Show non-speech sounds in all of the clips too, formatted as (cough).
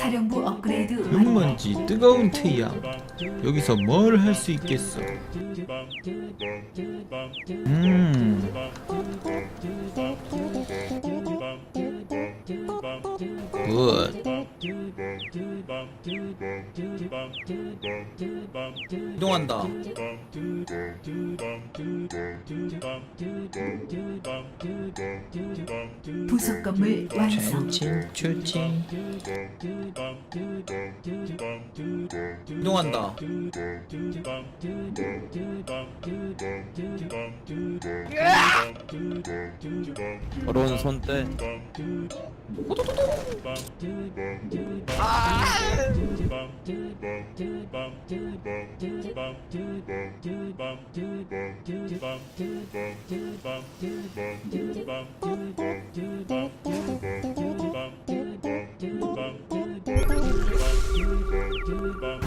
사령부 업그레이드 눈먼지 뜨거운 태양. 여기서 뭘 할 수 있겠어? 음. 굿. 이동한다. 음. 금속 건물 완성. 쭈찡 이동한다. 어려운 손대 호도도도.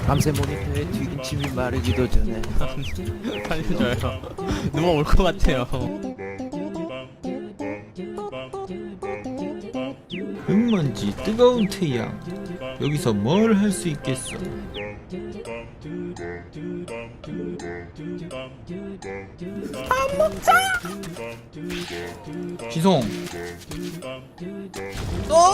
밤새 모니터에 뒤침이 마르기도 전에 살려줘요. 누가 올 것 같아요. (laughs) 건지 뜨거운 태양. 여기서 뭘 할 수 있겠어? 밥 먹자 지송 너